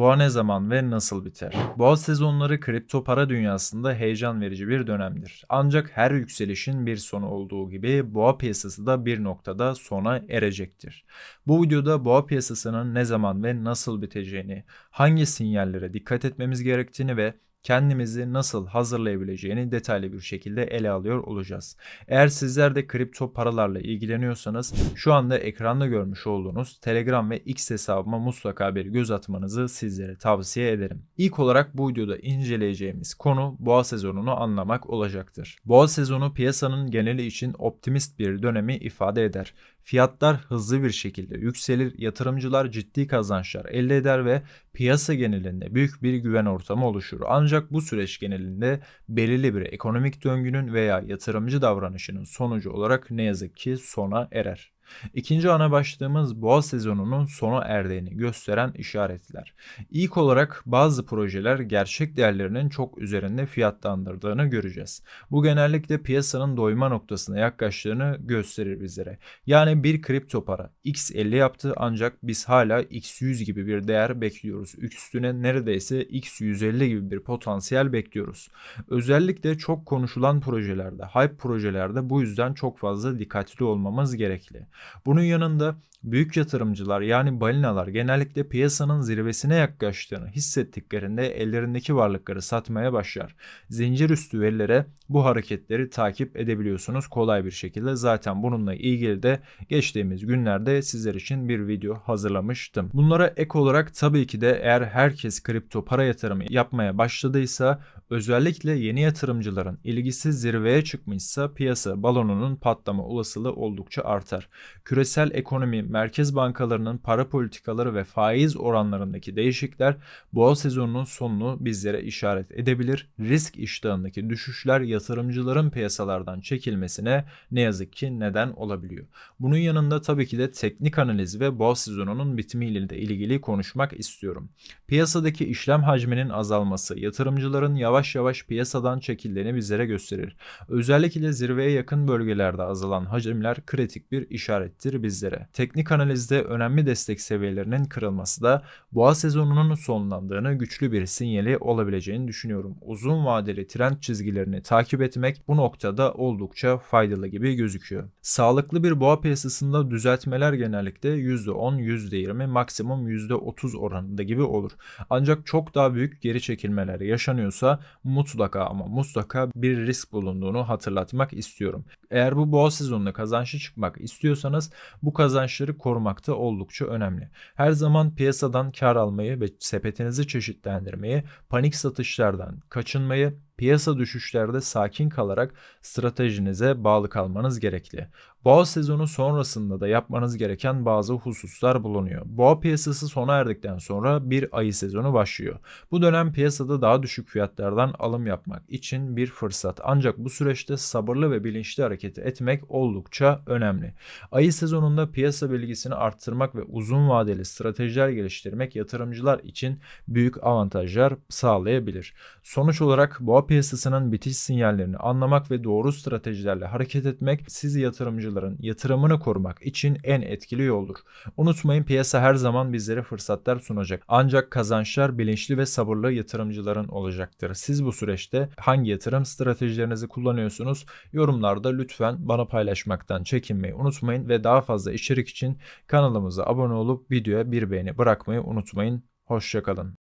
Boğa ne zaman ve nasıl biter? Boğa sezonları kripto para dünyasında heyecan verici bir dönemdir. Ancak her yükselişin bir sonu olduğu gibi boğa piyasası da bir noktada sona erecektir. Bu videoda boğa piyasasının ne zaman ve nasıl biteceğini, hangi sinyallere dikkat etmemiz gerektiğini ve kendimizi nasıl hazırlayabileceğini detaylı bir şekilde ele alıyor olacağız. Eğer sizler de kripto paralarla ilgileniyorsanız şu anda ekranda görmüş olduğunuz Telegram ve X hesabıma mutlaka bir göz atmanızı sizlere tavsiye ederim. İlk olarak bu videoda inceleyeceğimiz konu boğa sezonunu anlamak olacaktır. Boğa sezonu piyasanın geneli için optimist bir dönemi ifade eder. Fiyatlar hızlı bir şekilde yükselir, yatırımcılar ciddi kazançlar elde eder ve piyasa genelinde büyük bir güven ortamı oluşur. Ancak bu süreç genelinde belirli bir ekonomik döngünün veya yatırımcı davranışının sonucu olarak ne yazık ki sona erer. İkinci ana başlığımız boğa sezonunun sona erdiğini gösteren işaretler. İlk olarak bazı projeler gerçek değerlerinin çok üzerinde fiyatlandırdığını göreceğiz. Bu genellikle piyasanın doyma noktasına yaklaştığını gösterir bizlere. Yani bir kripto para X50 yaptı ancak biz hala X100 gibi bir değer bekliyoruz. Üstüne neredeyse X150 gibi bir potansiyel bekliyoruz. Özellikle çok konuşulan projelerde, hype projelerde bu yüzden çok fazla dikkatli olmamız gerekli. Bunun yanında büyük yatırımcılar yani balinalar genellikle piyasanın zirvesine yaklaştığını hissettiklerinde ellerindeki varlıkları satmaya başlar. Zincir üstü verilere bu hareketleri takip edebiliyorsunuz kolay bir şekilde. Zaten bununla ilgili de geçtiğimiz günlerde sizler için bir video hazırlamıştım. Bunlara ek olarak tabii ki de eğer herkes kripto para yatırımı yapmaya başladıysa özellikle yeni yatırımcıların ilgisi zirveye çıkmışsa piyasa balonunun patlama olasılığı oldukça artar. Küresel ekonomi, merkez bankalarının para politikaları ve faiz oranlarındaki değişiklikler boğa sezonunun sonunu bizlere işaret edebilir. Risk iştahındaki düşüşler yatırımcıların piyasalardan çekilmesine ne yazık ki neden olabiliyor. Bunun yanında tabii ki de teknik analiz ve boğa sezonunun bitimiyle de ilgili konuşmak istiyorum. Piyasadaki işlem hacminin azalması yatırımcıların yavaş yavaş piyasadan çekildiğini bizlere gösterir. Özellikle zirveye yakın bölgelerde azalan hacimler kritik bir işarettir bizlere. Teknik analizde önemli destek seviyelerinin kırılması da boğa sezonunun sonlandığını güçlü bir sinyali olabileceğini düşünüyorum. Uzun vadeli trend çizgilerini takip etmek bu noktada oldukça faydalı gibi gözüküyor. Sağlıklı bir boğa piyasasında düzeltmeler genellikle %10, %20, maksimum %30 oranında gibi olur. Ancak çok daha büyük geri çekilmeler yaşanıyorsa mutlaka ama mutlaka bir risk bulunduğunu hatırlatmak istiyorum. Eğer bu boğa sezonunda kazançlı çıkmak istiyorsanız bu kazançları korumakta oldukça önemli. Her zaman piyasadan kar almayı ve sepetinizi çeşitlendirmeyi, panik satışlardan kaçınmayı piyasa düşüşlerde sakin kalarak stratejinize bağlı kalmanız gerekli. Boğa sezonu sonrasında da yapmanız gereken bazı hususlar bulunuyor. Boğa piyasası sona erdikten sonra bir ayı sezonu başlıyor. Bu dönem piyasada daha düşük fiyatlardan alım yapmak için bir fırsat. Ancak bu süreçte sabırlı ve bilinçli hareket etmek oldukça önemli. Ayı sezonunda piyasa bilgisini arttırmak ve uzun vadeli stratejiler geliştirmek yatırımcılar için büyük avantajlar sağlayabilir. Sonuç olarak boğa piyasasının bitiş sinyallerini anlamak ve doğru stratejilerle hareket etmek sizi yatırımcıların yatırımını korumak için en etkili yoldur. Unutmayın piyasa her zaman bizlere fırsatlar sunacak. Ancak kazançlar bilinçli ve sabırlı yatırımcıların olacaktır. Siz bu süreçte hangi yatırım stratejilerinizi kullanıyorsunuz? Yorumlarda lütfen bana paylaşmaktan çekinmeyi unutmayın ve daha fazla içerik için kanalımıza abone olup videoya bir beğeni bırakmayı unutmayın. Hoşçakalın.